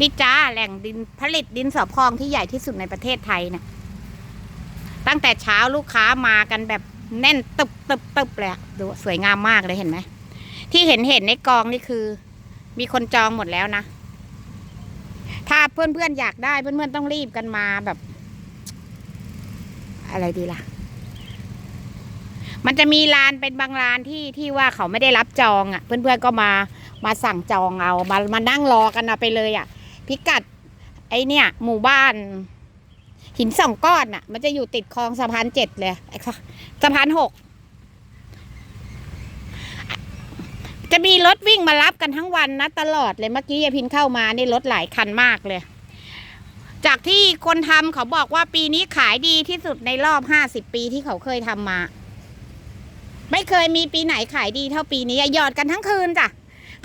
นี่จ้าแหล่งดินผลิตดินสอพองที่ใหญ่ที่สุดในประเทศไทยเนี่ยตั้งแต่เช้าลูกค้ามากันแบบแน่นตึบตึบตึบเลยดูสวยงามมากเลยเห็นไหมที่เห็นเห็นในกองนี่คือ มีคนจองหมดแล้วนะ ถ้าเพื่อนเพื่อนๆอยากได้เพื่อนเพื่อนๆต้องรีบกันมาแบบ อะไรดีล่ะ มันจะมีร้านเป็นบางร้านที่ที่ว่าเขาไม่ได้รับจองอะ่ะ เพื่อนๆก็มามาสั่งจองเอามามานั่งรอกันเอาไปเลยอะ่ะ พิกัด ไอเนี่ย หมู่บ้าน หินสองก้อนอะ มันจะอยู่ติดคลองสะพานเจ็ดเลยสะพานหกจะมีรถวิ่งมารับกันทั้งวันนะตลอดเลยเมื่อกี้ยายพินเข้ามานี่รถหลายคันมากเลย จากที่คนทำเขาบอกว่าปีนี้ขายดีที่สุดในรอบห้าสิบปีที่เขาเคยทำมา ไม่เคยมีปีไหนขายดีเท่าปีนี้หยอดกันทั้งคืนจ้ะ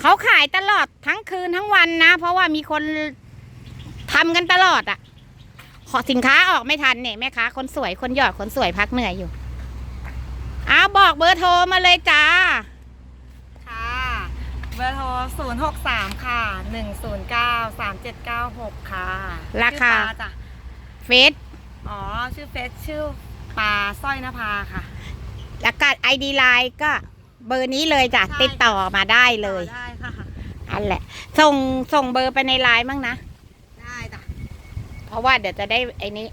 เขาขายตลอดทั้งคืนทั้งวันนะ เพราะว่ามีคน ทำกันตลอดอะขอสินค้าออกไม่ทันเนี่ยแม่ค้าคนสวยคนหยอดคนสวยพักเหนื่อยอยู่อ้าวบอกเบอร์โทรมาเลยจ้า ค่ะ เบอร์โทร 0 6 3 ค่ะ 1 0 9 3 7 9 6 ค่ะ ราคาชื่อปลจ้ะเฟซอ๋อ ชื่อเฟซชื่อปลาสร้อยนภาค่ะอากาศไอดีไลน์ก็เบอร์นี้เลยจ้ะใช่ติดต่อมาได้เลยต่อได้ค่ะอันแหละ ส่งส่งเบอร์ไปในไลน์บ้างนะได้จ้ะเพ ราะว่าเดี๋ยวจะได้ไอ้นี้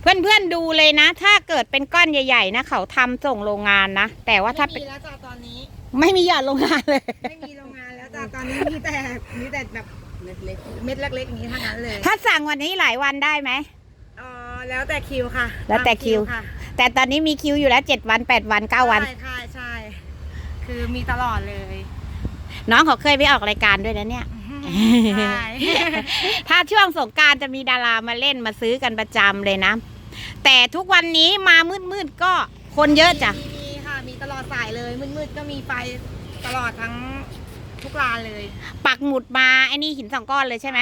เพื่อนเพื่อนๆดูเลยนะ ถ้าเกิดเป็นก้อนใหญ่ ๆ นะ เขาทำส่งโรงงานนะ แต่ว่าถ้าไม่เป็นมีแล้วจ้ะตอนนี้ ไม่มีหยอดโรงงานเลย ไม่มีโรงงานแล้วจ้ะตอนนี้มีแต่มีแต่แบบเม็ดเล็กเม็ดเล็กๆอย่างนี้เท่านั้นเลยถ้าสั่งวันนี้หลายวันได้ไหมอ๋อแล้วแต่คิวค่ะแล้วแต่ามคิวค่ะแต่ตอนนี้มีคิวอยู่แล้วเจ็ดวันแปดวันเก้าวัน ใช่ใช่ใช่คือมีตลอดเลย น้องเขาเคยไปออกรายการด้วยนะเนี่ย ใช่ ถ้าช่วงสงกรารจะมีดารามาเล่นมาซื้อกันประจำเลยนะ แต่ทุกวันนี้มามืดๆก็คนเยอะจ้ะมีมีค่ะ มีตลอดสายเลย มืดๆก็มีไฟตลอดทั้งทุกร้านเลย ปักหมุดมาไอ้นี่หินสองก้อนเลยใช่ไหม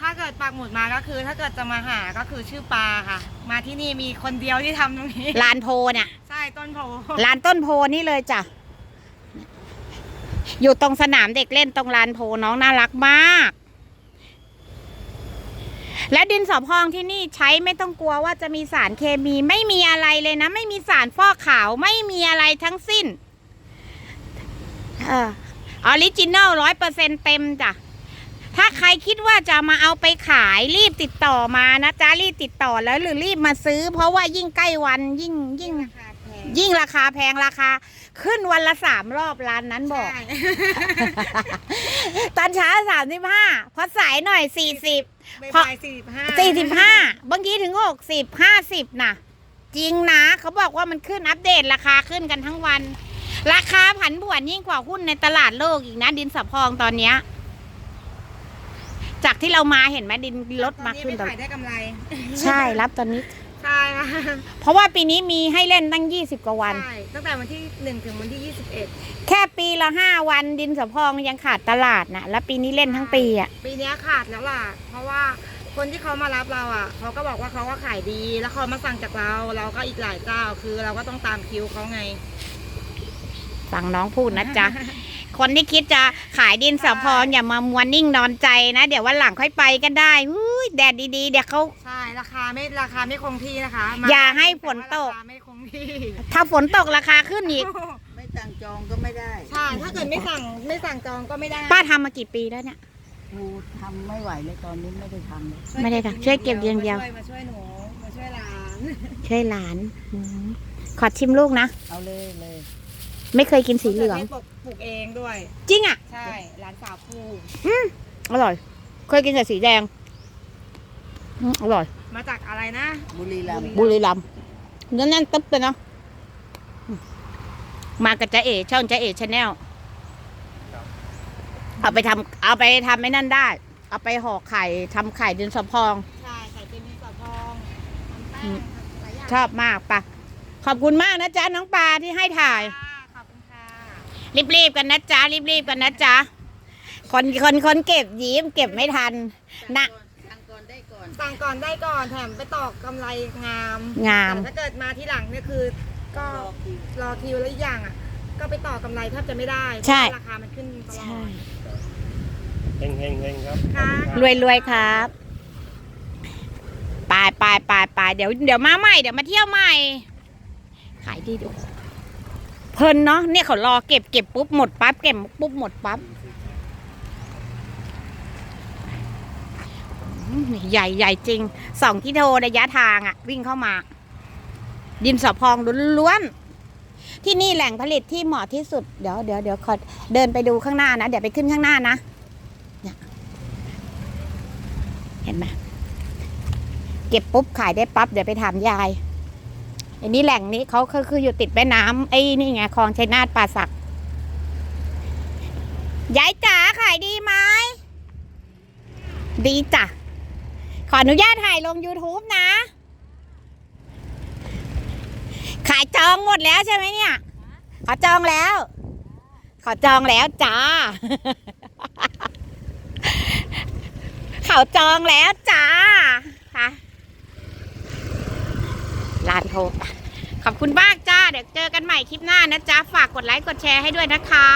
ถ้าเกิดปักหมุดมาก็คือ ถ้าเกิดจะมาหาก็คือชื่อปลาค่ะ มาที่นี่มีคนเดียวที่ทำตรงนี้ ลานโพเนี่ย ใช่ต้นโพลานต้นโพนี่เลยจ้ะ อยู่ตรงสนามเด็กเล่นตรงลานโพน้องน่ารักมาก และดินสอพองที่นี่ใช้ไม่ต้องกลัวว่าจะมีสารเคมีไม่มีอะไรเลยนะ ไม่มีสารฟอกขาวไม่มีอะไรทั้งสิ้นเอออริจินอลร้อยเปอร์เซ็นเต็มจ้ะถ้าใครคิดว่าจะมาเอาไปขายรีบติดต่อมานะจ๊ะรีบติดต่อแล้วหรือรีบมาซื้อ เพราะว่ายิ่งใกล้วันยิ่งยิ่งราคาแพงยิ่งราคาแพงราคา ขึ้นวันละสามรอบร้านนั้นบอก ใช่ ตอนเช้าสามสิบห้าพอสายหน่อยสี่สิบ เพบ่าราะยสี่สิบห้าสี่สิบห้าบางทีถึงหกสิบห้าสิบนะจริงนะ เขาบอกว่ามันขึ้นอัปเดตราคาขึ้นกันทั้งวัน ราคาผันผวนยิ่งกว่าหุ้นในตลาดโลกอีกนะ ดินสอพองตอนเนี้ย จากที่เรามาเห็นไหมดินลดมาขึ้นตตอนลอนี้ดไม่ขายได้กำไร ใช่รับตอนนี้ ใช่ค่ะเพราะว่าปีนี้มีให้เล่นตั้งยี่สิบกว่าวัน ใช่ตั้งแต่วันที่หนึ่งถึงวันที่ยี่สิบเอ็ดแค่ปีละห้าวันดินสอพองยังขาดตลาดนะแล้วปีนี้เล่นทั้งปีอะ ปีเนี้ยขาดแล้วล่ะ เพราะว่าคนที่เขามารับเราอะเขาก็บอกว่าเขาก็ขายดี แล้วเขามาสั่งจากเรา เราก็อีกหลายเจ้าคือเราก็ต้องตามคิวเขาไง ฟังน้องพูดนะจ๊ะ คนที่คิดจะขายดินสอพองอย่ามามัวนิ่งนอนใจนะ เดี๋ยววันหลังค่อยไปก็ได้หุ้ย แดดดีๆเดี๋ยวเขา ใช่ราคาไม่ราคาไม่คงที่นะคะอย่าให้ฝนตกราคาไม่คงที่ ถ้าฝนตกราคาขึ้นอีก ไม่สั่งจองก็ไม่ได้ใช่ถ้าเกิดไม่สั่งไม่สั่งจองก็ไม่ได้ป้าทำมากี่ปีแล้วเนี่ยครูทำไม่ไหวเลยตอนนี้ไม่ได้ทำเลยไม่ได้ค่ะช่วยเก็บอย่างเดียวมาช่วยมาช่วยหนูมาช่วยหลานช่วยหลานอืมขอชิมลูกนะ เอาเลยเลยไม่เคยกินสีเหลืองมะขืทศปลูกเองด้วย จริงอะ ใช่หลานสาวปลูกอร่อย เคยกินแต่สีแดง อืมอร่อย มาจากอะไรนะ บุรีรัมย์บุรีรัมย์เนื้อแน่นตึ๊บเลยเนาะอืมมากับจ๊ะเอ๋ช่องจ๊ะเอ๋ชาแนลเอาไปทำเอาไปทำไม่นั่นได้ เอาไปห่อไข่ทำไข่ดินสอพอง ใช่ใส่เป็นดินสอพองทำแป้งทำหลายอย่างชอบมากปะขอบคุณมากนะจ๊ะน้องปลาที่ให้ถ่าย ค่ะขอบคุณค่ะรีบๆกันนะจ๊ะรีบๆกันนะจ๊ะคนคนคนเก็บยิ้มเก็บไม่ทันนะสั่งก่อนได้ก่อน สั่งก่อนได้ก่อนแถมไปตอกกำไรงามงาม แต่ถ้าเกิดมาที่หลังเนี่ยคือ ก็รอคิวรอคิวแล้วอีกอย่างอะ ก็ไปต่อกำไรแทบจะไม่ได้เพใช่ราะว่าราคามันขึ้นตลอใช่ด เฮงเฮงเฮงครับค่ะ รวยรวยๆครับไปไปไปไปเดี๋ยวเดี๋ยวมาใหม่เดี๋ยวมาเที่ยวใหม่ ขายดีดูเพลินเนาะเนี่ยเขารอเก็บเก็บปุ๊บหมดปั๊บเก็บปุ๊บหมดปั๊บอืม ใหญ่ใหญ่จริงสองกิโลระยะทางอะวิ่งเข้ามา ดินสอพองล้วนๆที่นี่แหล่งผลิตที่เหมาะที่สุดเดี๋ยวเดี๋ยวเดี๋ยวขอเดินไปดูข้างหน้านะเดี๋ยวไปขึ้นข้างหน้านะเห็นไหมเก็บปุ๊บขายได้ปั๊บเดี๋ยวไปถามยายอันนี้แหล่งนี้เขาคือคืออยู่ติดแม่น้ำไอ้นี่ไงคลองชัยนาทป่าสักยายจ๋าขายดีไหมดีจ้ะ ขออนุญาตถ่ายลง YouTube นะ ขายจองหมดแล้วใช่ไหมเนี่ย ขอจองแล้ว ขอจองแล้วจ้า เขาจองแล้วจ้าค่ะลานโทขอบคุณมากจ้า เดี๋ยวเจอกันใหม่คลิปหน้านะจ๊ะฝากกดไลค์กดแชร์ให้ด้วยนะคะ